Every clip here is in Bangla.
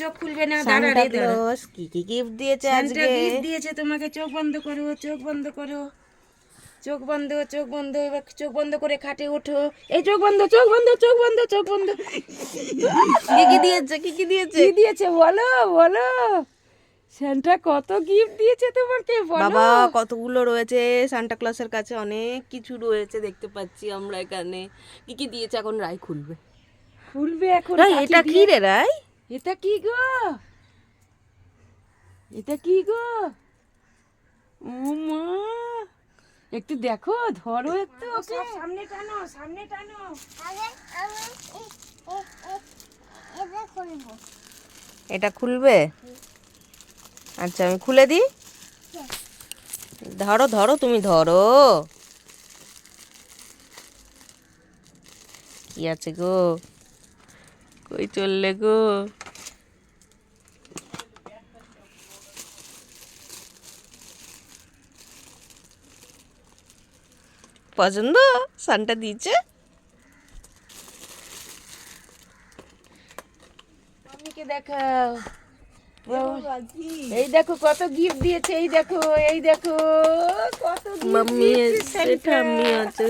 চোখ খুলবে না? দাঁড়া রে ক্লজ কি কি গিফট দিয়েছে আজকে? গিফট দিয়েছে তোমাকে। চোখ বন্ধ করো চোখ বন্ধ করো। চোখ বন্ধ চোখ বন্ধ এবার চোখ বন্ধ করে খাটে ওঠো। এই চোখ বন্ধ চোখ বন্ধ চোখ বন্ধ চোখ বন্ধ। কি কি দিয়েছে কি কি দিয়েছে? কি দিয়েছে বলো বলো। সান্টা কত গিফট দিয়েছে তোমাকে বলো। বাবা কতগুলো রয়েছে? সান্টা ক্লসের কাছে অনেক কিছু রয়েছে দেখতে পাচ্ছি আমরা এখানে। কি কি দিয়েছে এখন? রাই খুলবে। খুলবে এখন এটা কি। রে রাই এটা কি গো? এটা কি গো? ও মা একটু দেখো ধরো একটু ওকে। সামনে টানো সামনে টানো। এটা খুলবে? আচ্ছা আমি খুলে দিই? ধরো ধরো তুমি ধরো। কি আছে গো? কই চললে গো? পছন্দ সানটা দিয়েছে। মাম্মিকে দেখাও এই দেখো কত গিফট দিয়েছে এই দেখো এই দেখো কত মাম্মি আছে ঠাম্মি আছে।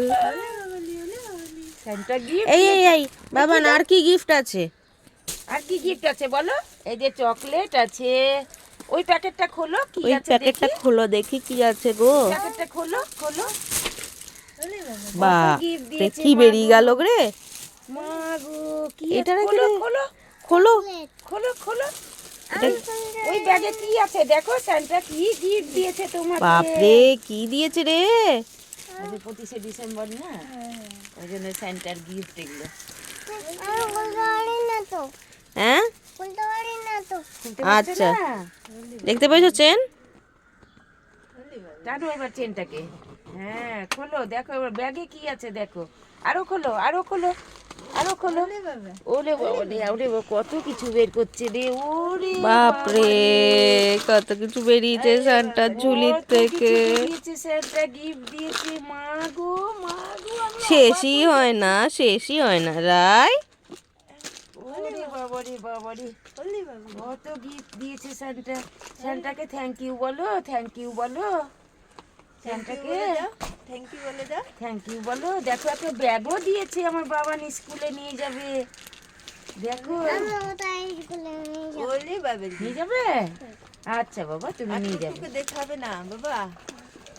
এই এই এই বাবা না আর কি গিফট আছে? আর কি গিফট আছে বলো? এই যে চকলেট আছে। ওই প্যাকেটটা খোলো কি ওই আছে প্যাকেটটা খোলো দেখি কি আছে গো। প্যাকেটটা খোলো খোলো। বা কি বেরিয়ে গেল রে? এটা? খোলো খোলো। খোলো। খোলো ওই ব্যাগে কি আছে? দেখো স্যান্টা কি গিফট দিয়েছে তোমাকে। বাপরে কি দিয়েছে রে? আজ পঁচিশে ডিসেম্বর না? ওই জন্য স্যান্টার গিফট এগুলো। হ্যাঁ? আচ্ছা। দেখতে পেয়েছ চেন? টানো এবার চেনটাকে। হ্যাঁ খোলো দেখো এবার ব্যাগে কি আছে দেখো। আরও খোলো আরও খোলো আরও খোলো। ওরে বাবা। রে ওরে বাবা, কত কিছু বের করছে রে ওরে বাপরে কত কিছু বেরিয়েছে সান্টার ঝুলির থেকে। দিয়েছে স্যারটা গিফট দিয়েছে মা গো মা গো শেষই হয় না শেষই হয় না রাই। ওরে বাবা রে বাবা রে। কত গিফট দিয়েছে স্যান্টা স্যান্টাকে থ্যাংক ইউ বলো থ্যাংক ইউ বলো। স্যান্টাকে থ্যাংক ইউ বলে দাও। থ্যাংক ইউ বলো দেখো একটা ব্যাগও দিয়েছে আমার বাবা স্কুলে নিয়ে যাবে। দেখো। ওলে বাবা নিয়ে যাবে? আচ্ছা বাবা তুমি নিয়ে যাবে। দেখাবে না বাবা।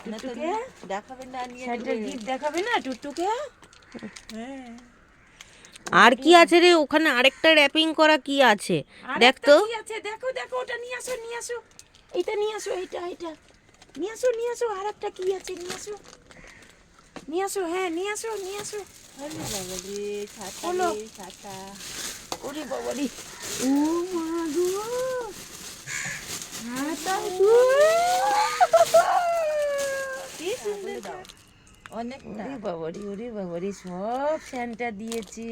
টুটুকে দেখাবে না নিয়ে স্যান্টার গিফট দেখাবে না টুটুকে আর কি আছে রে? ওখানে আরেকটা র্যাপিং করা কি আছে? দেখ তো। কি আছে? দেখো দেখো ওটা নিয়ে আসো নিয়ে আসো। এইটা নিয়ে আসো এইটা এইটা। নিয়ে আসো নিয়ে আসো আর একটা কি আছে? নিয়ে আসো। নিয়ে আসো হ্যাঁ নিয়ে আসো নিয়ে আসো। ওরে বাবা রে। ও মা গো। ছাতা গো। ওরে বাবা রে ওরে বাবা রে সব স্যান্টা দিয়েছে।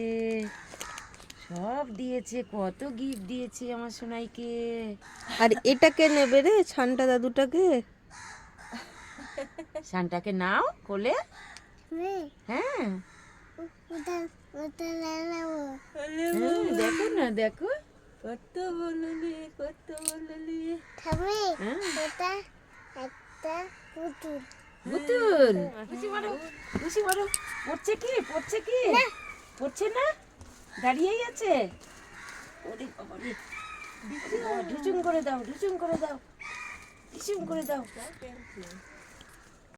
সব দিয়েছে কত গিফট দিয়েছে আমার সোনাইকে। আর এটাকে নেবে রে ছানটা দাদুটাকে? শানটাকে নাও কোলে। হ্যাঁ। দেখো না দেখো। কত বললি কত বললি। পুতুল। বুতুল খুশি মারো খুশি মারো পড়ছে কি পড়ছে কি? পড়ছে না? দাঁড়িয়েই আছে? ওরে বাবা রে ঢুচুম করে দাও ঢুচুম করে দাও। ঢুচুম করে দাও।